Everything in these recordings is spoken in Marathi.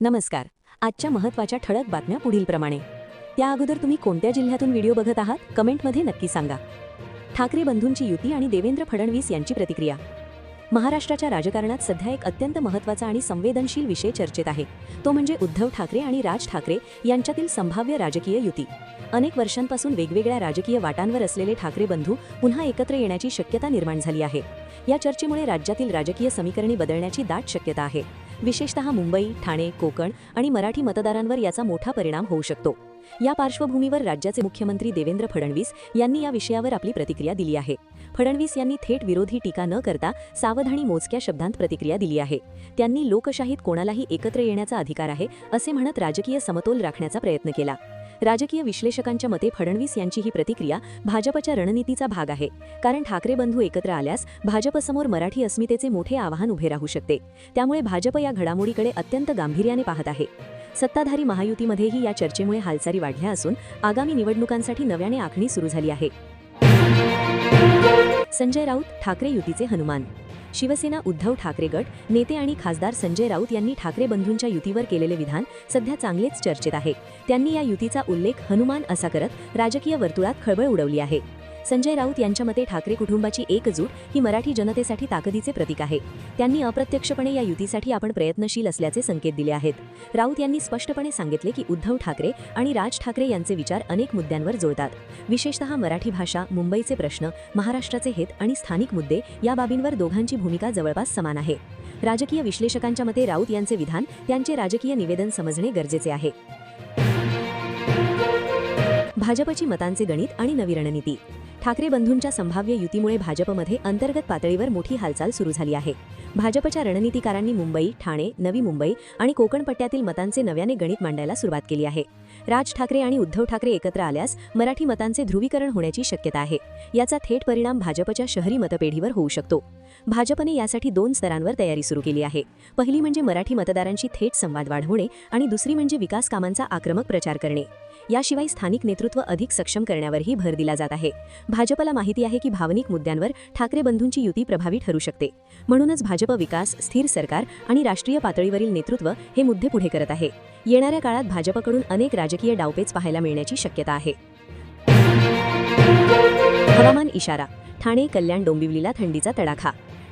नमस्कार. आजच्या महत्त्वाच्या ठळक बातम्या पुढीलप्रमाणे त्या अगोदर तुम्ही कोणत्या जिल्ह्यातून व्हिडिओ बघत आहात कमेंटमध्ये नक्की सांगा. ठाकरे बंधूंची युती आणि देवेंद्र फडणवीस यांची प्रतिक्रिया. महाराष्ट्राच्या राजकारणात सध्या एक अत्यंत महत्त्वाचा आणि संवेदनशील विषय चर्चेत आहे. तो म्हणजे उद्धव ठाकरे आणि राज ठाकरे यांच्यातील संभाव्य राजकीय युती. अनेक वर्षांपासून वेगवेगळ्या राजकीय वाटांवर असलेले ठाकरे बंधू पुन्हा एकत्र येण्याची शक्यता निर्माण झाली आहे. या चर्चेमुळे राज्यातील राजकीय समीकरणे बदलण्याची दाट शक्यता आहे. विशेषतः मुंबई ठाणे कोकण आणि मराठी मतदारांवर याचा मोठा परिणाम होऊ शकतो. या पार्श्वभूमीवर राज्याचे मुख्यमंत्री देवेंद्र फडणवीस यांनी या विषयावर आपली प्रतिक्रिया दिली आहे. फडणवीस यांनी थेट विरोधी टीका न करता सावध आणि मोजक्या शब्दांत प्रतिक्रिया दिली आहे. त्यांनी लोकशाहीत कोणालाही एकत्र येण्याचा अधिकार आहे असे म्हणत राजकीय समतोल राखण्याचा प्रयत्न केला. राजकीय विश्लेषकांच्या मते फडणवीस यांची ही प्रतिक्रिया भाजपच्या रणनीतीचा भाग आहे. कारण ठाकरे बंधू एकत्र आल्यास भाजपसमोर मराठी अस्मितेचे मोठे आव्हान उभे राहू शकते. त्यामुळे भाजप या घडामोडीकडे अत्यंत गांभीर्याने पाहत आहे. सत्ताधारी महायुतीमध्येही या चर्चेमुळे हालचाली वाढल्या असून आगामी निवडणुकांसाठी नव्याने आखणी सुरू झाली आहे. संजय राऊत ठाकरे युतीचे हनुमान शिवसेना उद्धव ठाकरे गट नेते आणि खासदार संजय राऊत यांनी ठाकरे बंधूंच्या युतीवर केलेले विधान सध्या चांगलेच चर्चेत आहे. त्यांनी या युतीचा उल्लेख हनुमान असा करत राजकीय वर्तुळात खळबळ उडवली आहे. संजय राऊत यांच्या मते ठाकरे कुटुंबाची एकजूट ही मराठी जनतेसाठी ताकदीचे प्रतीक आहे. त्यांनी अप्रत्यक्षपणे या युतीसाठी आपण प्रयत्नशील असल्याचे संकेत दिले आहेत. राऊत यांनी स्पष्टपणे सांगितले की उद्धव ठाकरे आणि राज ठाकरे यांचे विचार अनेक मुद्द्यांवर जुळतात विशेषतः मराठी भाषा मुंबईचे प्रश्न महाराष्ट्राचे हित आणि स्थानिक मुद्दे या बाबींवर दोघांची भूमिका जवळपास समान आहे. राजकीय विश्लेषकांच्या मते राऊत यांचे विधान त्यांचे राजकीय निवेदन समजणे गरजेचे आहे. भाजपची मतांचे गणित आणि नवी रणनीती. ठाकरे बंधूंच्या संभाव्य युतीमुळे भाजपमध्ये अंतर्गत पातळीवर मोठी हालचाल सुरू झाली आहे. भाजपच्या रणनीतिकारांनी मुंबई ठाणे नवी मुंबई आणि कोकण पट्ट्यातील मतांचे नव्याने गणित मांडायला सुरुवात केली आहे. राज ठाकरे आणि उद्धव ठाकरे एकत्र आल्यास मराठी मतांचे ध्रुवीकरण होण्याची शक्यता आहे. याचा थेट परिणाम भाजपच्या शहरी मतपेढीवर होऊ शकतो. भाजपने यासाठी दोन स्तरांवर तयारी सुरू केली आहे. पहिली म्हणजे मराठी मतदारांशी थेट संवाद वाढवणे आणि दुसरी म्हणजे विकास कामांचा आक्रमक प्रचार करणे. याशिवाय स्थानिक नेतृत्व अधिक सक्षम करण्यावरही भर दिला जात आहे. भाजपला माहिती आहे की भावनिक मुद्द्यांवर ठाकरे बंधूंची युती प्रभावी ठरू शकते. म्हणूनच भाजप विकास स्थिर सरकार आणि राष्ट्रीय पातळीवरील नेतृत्व हे मुद्दे पुढे करत आहे. येणाऱ्या काळात भाजपकडून अनेक राजकीय डावपेच पाहायला मिळण्याची शक्यता आहे. हवामान इशारा ठाणे कल्याण डोंबिवलीला थंडीचा तडाखा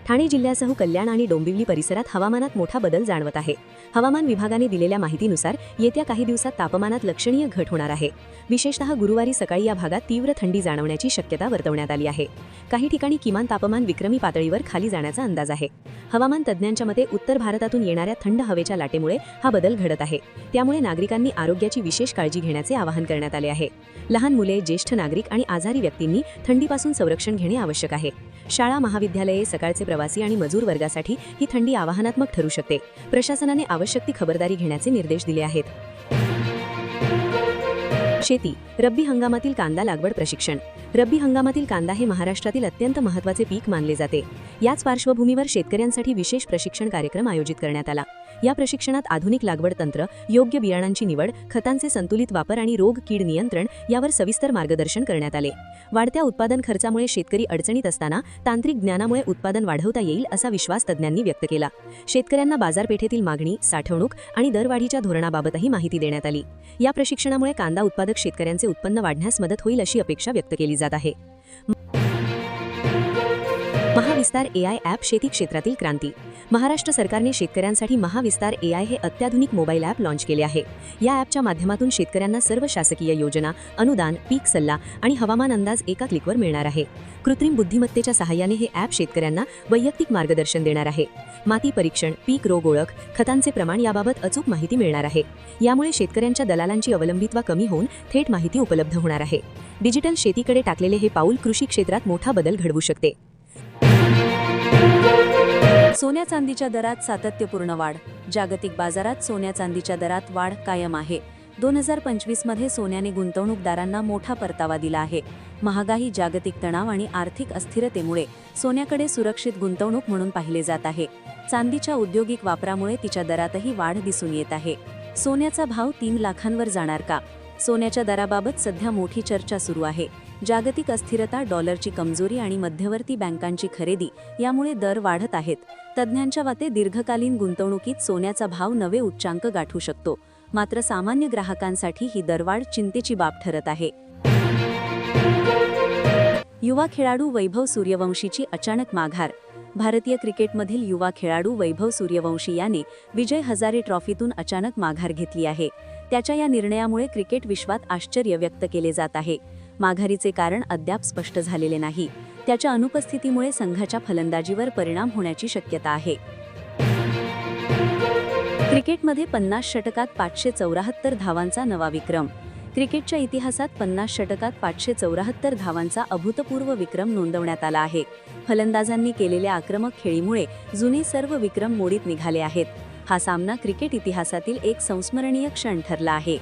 ठाणे जिल्ह्यासह कल्याण आणि डोंबिवली परिसरात हवामानात मोठा बदल जाणवत आहे. हवामान विभागाने दिलेल्या माहितीनुसार येत्या काही दिवसात तापमानात लक्षणीय घट होणार आहे. विशेषतः गुरुवारी सकाळी या भागात तीव्र थंडी जाणवण्याची शक्यता वर्तवण्यात आली आहे. काही ठिकाणी किमान तापमान विक्रमी पातळीवर खाली जाण्याचा अंदाज आहे. हवामान तज्ज्ञांच्या मते उत्तर भारतातून येणाऱ्या थंड हवेच्या लाटेमुळे हा बदल घडत आहे. त्यामुळे नागरिकांनी आरोग्याची विशेष काळजी घेण्याचे आवाहन करण्यात आले आहे. लहान मुले ज्येष्ठ नागरिक आणि आजारी व्यक्तींनी थंडीपासून संरक्षण घेणे आवश्यक आहे. शाळा महाविद्यालये सकाळचे प्रवासी आणि मजूर वर्गासाठी ही थंडी आव्हानात्मक ठरू शकते. प्रशासनाने आवश्यक ती खबरदारी घेण्याचे निर्देश दिले आहेत. शेती रब्बी हंगामातील कांदा लागवड प्रशिक्षण. रब्बी हंगामातील कांदा हे महाराष्ट्रातील अत्यंत महत्त्वाचे पीक मानले जाते. याच पार्श्वभूमीवर शेतकऱ्यांसाठी विशेष प्रशिक्षण कार्यक्रम आयोजित करण्यात आला. या प्रशिक्षणात आधुनिक लागवड तंत्र योग्य बियाणांची निवड खतांचे संतुलित वापर आणि रोग कीड नियंत्रण यावर सविस्तर मार्गदर्शन करण्यात आले. वाढत्या उत्पादन खर्चामुळे शेतकरी अडचणीत असताना तांत्रिक ज्ञानामुळे उत्पादन वाढवता येईल असा विश्वास तज्ज्ञांनी व्यक्त केला. शेतकऱ्यांना बाजारपेठेतील मागणी साठवणूक आणि दरवाढीच्या धोरणाबाबतही माहिती देण्यात आली. या प्रशिक्षणामुळे कांदा उत्पादक शेतकऱ्यांचे उत्पन्न वाढण्यास मदत होईल अशी अपेक्षा व्यक्त केली जात आहे. महाविस्तार ए आय ॲप शेती क्षेत्रातील क्रांती. महाराष्ट्र सरकारने शेतकऱ्यांसाठी महाविस्तार एआय हे अत्याधुनिक मोबाईल ॲप लॉन्च केले आहे. या ॲपच्या माध्यमातून शेतकऱ्यांना सर्व शासकीय योजना अनुदान पीक सल्ला आणि हवामान अंदाज एका क्लिकवर मिळणार आहे. कृत्रिम बुद्धिमत्तेच्या सहाय्याने हे ॲप शेतकऱ्यांना वैयक्तिक मार्गदर्शन देणार आहे. माती परीक्षण पीक रोग ओळख खतांचे प्रमाण याबाबत अचूक माहिती मिळणार आहे. यामुळे शेतकऱ्यांच्या दलालांची अवलंबित्वा कमी होऊन थेट माहिती उपलब्ध होणार आहे. डिजिटल शेतीकडे टाकलेले हे पाऊल कृषी क्षेत्रात मोठा बदल घडवू शकते. सोन्या चांदीच्या दरात सातत्यपूर्ण वाढ. जागतिक बाजारात सोन्या चांदीच्या दरात वाढ कायम आहे. दोन हजार पंचवीसमध्ये सोन्याने गुंतवणूकदारांना मोठा परतावा दिला आहे. महागाई जागतिक तणाव आणि आर्थिक अस्थिरतेमुळे सोन्याकडे सुरक्षित गुंतवणूक म्हणून पाहिले जात आहे. चांदीच्या औद्योगिक वापरामुळे तिच्या दरातही वाढ दिसून येत आहे. सोन्याचा भाव तीन लाखांवर जाणार का? सोन्याच्या दराबाबत सध्या मोठी चर्चा सुरू आहे. जागतिक अस्थिरता डॉलरची कमजोरी आणि मध्यवर्ती बँकांची खरेदी यामुळे दर वाढत आहेत. तज्ज्ञांच्या वाते दीर्घकालीन गुंतवणुकीत सोन्याचा भाव नवे उच्चांक गाठू शकतो. मात्र सामान्य ग्राहकांसाठी ही दरवाढ चिंतेची बाब ठरत आहे. युवा खेळाडू वैभव सूर्यवंशीची अचानक माघार. भारतीय क्रिकेटमधील युवा खेळाडू वैभव सूर्यवंशी याने विजय हजारे ट्रॉफीतून अचानक माघार घेतली आहे. त्याच्या या निर्णयामुळे क्रिकेट विश्वात आश्चर्य व्यक्त केले जात आहे. माघारीचे कारण अद्याप स्पष्ट झालेले नाही. त्याच्या अनुपस्थितीमुळे संघाच्या फलंदाजीवर परिणाम होण्याची शक्यता आहे. क्रिकेटमध्ये पन्नास षटकात पाचशे चौऱ्याहत्तर धावांचा नवा विक्रम. क्रिकेटच्या इतिहासात पन्नास षटकात पाचशे चौऱ्याहत्तर धावांचा अभूतपूर्व विक्रम नोंदवण्यात आला आहे. फलंदाजांनी केलेल्या आक्रमक खेळीमुळे जुने सर्व विक्रम मोडीत निघाले आहेत. हा सामना क्रिकेट इतिहासातील एक संस्मरणीय क्षण ठरला आहे.